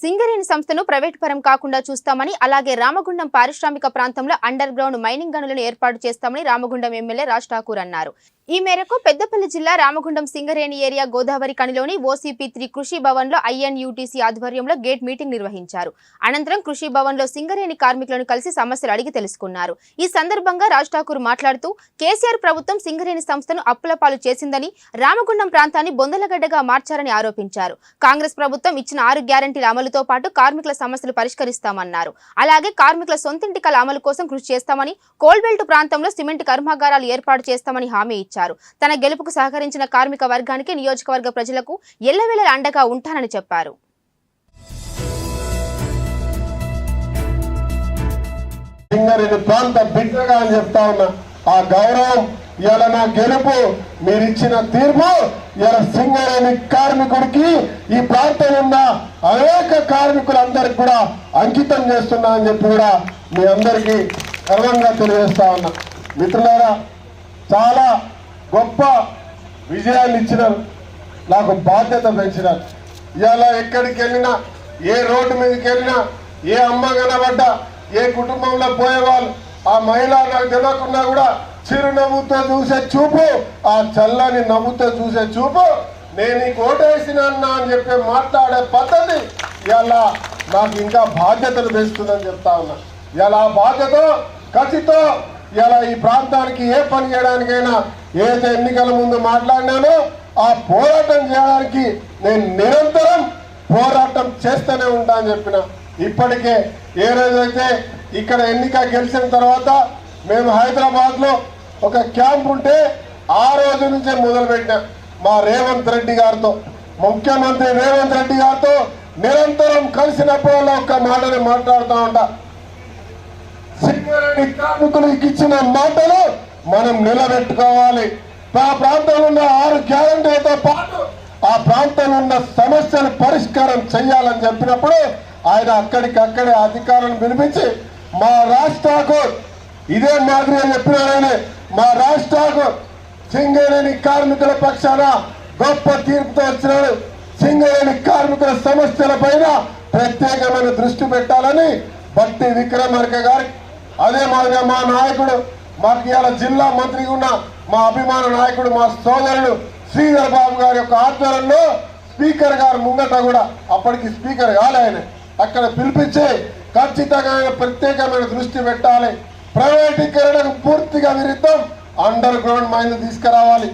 సింగరేణి సంస్థను ప్రైవేట్ పరం కాకుండా చూస్తామని అలాగే రామగుండం పారిశ్రామిక ప్రాంతంలో అండర్ గ్రౌండ్ మైనింగ్ గనులను ఏర్పాటు చేస్తామని రామగుండం ఎమ్మెల్యే రాజ్ ఠాకూర్ అన్నారు. ఈ మేరకు పెద్దపల్లి జిల్లా రామగుండం సింగరేణి ఏరియా గోదావరి కనిలోని ఓసీపీ త్రీ కృషి భవన్లో ఐఎన్యూటీసీ ఆధ్వర్యంలో గేట్ మీటింగ్ నిర్వహించారు. అనంతరం కృషి భవన్లో సింగరేణి కార్మికులను కలిసి సమస్యలు అడిగి తెలుసుకున్నారు. ఈ సందర్భంగా రాజ్ ఠాకూర్ మాట్లాడుతూ కేసీఆర్ ప్రభుత్వం సింగరేణి సంస్థను అప్పుల పాలు చేసిందని రామగుండం ప్రాంతాన్ని బొందలగడ్డగా మార్చారని ఆరోపించారు. కాంగ్రెస్ ప్రభుత్వం ఇచ్చిన ఆరు గ్యారంటీల అమలుతో పాటు కార్మికుల సమస్యలు పరిష్కరిస్తామన్నారు. అలాగే కార్మికుల సొంతింటి కల అమలు కోసం కృషి చేస్తామని కోల్బెల్ట్ ప్రాంతంలో సిమెంట్ కర్మాగారాలు ఏర్పాటు చేస్తామని హామీ ఇచ్చారు. తన గెలుపుకు సహకరించిన కార్మిక వర్గానికి నియోజకవర్గ ప్రజలకు ఎల్లవేళలా అండగా ఉంటానని చెప్పారు. ప్రాంత బిడ్డగా అని చెప్తా ఉన్నా. ఆ గౌరవం ఇవాళ నా గెలుపు మీరిచ్చిన తీర్పు ఇవాళ సింగరేణి కార్మికుడికి ఈ ప్రాంతం ఉన్న అనేక కార్మికులందరికి కూడా అంకితం చేస్తున్నా అని చెప్పి కూడా మీ అందరికీ గర్వంగా తెలియజేస్తా ఉన్నా. మిత్రులారా చాలా గొప్ప విజయాన్ని ఇచ్చినారు. నాకు బాధ్యత పెంచినారు. ఇవాళ ఎక్కడికి వెళ్ళినా ఏ రోడ్డు మీదకి వెళ్ళినా ఏ అమ్మ కనబడ్డా ఏ కుటుంబంలో పోయేవాళ్ళు ఆ మహిళ నాకు తెలియకుండా కూడా చిరునవ్వుతో చూసే చూపు ఆ చల్లని నవ్వుతో చూసే చూపు నేను నీకు ఓటేసిన అని చెప్పి మాట్లాడే పద్ధతి ఇలా నాకు ఇంకా బాధ్యతలు పెంచుతుందని చెప్తా ఉన్నా. ఇలా బాధ్యత ఖచ్చితం. ఇలా ఈ ప్రాంతానికి ఏ పని చేయడానికైనా ఏదైతే ఎన్నికల ముందు మాట్లాడినానో ఆ పోరాటం చేయడానికి నేను నిరంతరం పోరాటం చేస్తూనే ఉంటా అని చెప్పిన. ఇప్పటికే ఏ రోజైతే ఇక్కడ ఎన్నిక గెలిచిన తర్వాత మేము హైదరాబాద్లో ఒక క్యాంప్ ఉంటే ఆ రోజు నుంచే మొదలుపెట్టినాం మా రేవంత్ రెడ్డి గారితో. ముఖ్యమంత్రి రేవంత్ రెడ్డి గారితో నిరంతరం కలిసినప్పుడల్లా ఒక్క మాటని మాట్లాడుతూ ఉంటా. సింగరేణి కార్మికులకు ఇచ్చిన మాటలు మనం నిలబెట్టుకోవాలి. ఆ ప్రాంతంలో ఉన్న ఆరు గ్యారంటీలతో పాటు ఆ ప్రాంతంలో ఉన్న సమస్యలు పరిష్కారం చేయాలని చెప్పినప్పుడు ఆయన అక్కడికి అక్కడే అధికారులను పిలిపించి మా రాష్ట్రకు ఇదే మాదిరిగా చెప్పినారని మా రాష్ట్రకు సింగరేణి కార్మికుల పక్షాన గొప్ప తీర్పుతో వచ్చినాడు. సింగరేణి కార్మికుల సమస్యల పైన ప్రత్యేకమైన దృష్టి పెట్టాలని బట్టి విక్రమార్క గారి అదే మాదిరిగా మా నాయకుడు మాకు ఇవాళ జిల్లా మంత్రిగా ఉన్న మా అభిమాన నాయకుడు మా సోదరుడు శ్రీధర్ బాబు గారి యొక్క ఆధ్వర్యంలో స్పీకర్ గారు ముంగట కూడా అప్పటికి స్పీకర్ కాలే ఆయన. అక్కడ పిలిపించి ఖచ్చితంగా ప్రత్యేకమైన దృష్టి పెట్టాలి. ప్రైవేటీకరణకు పూర్తిగా విరుద్ధం. అండర్ గ్రౌండ్ మైండ్ తీసుకురావాలి.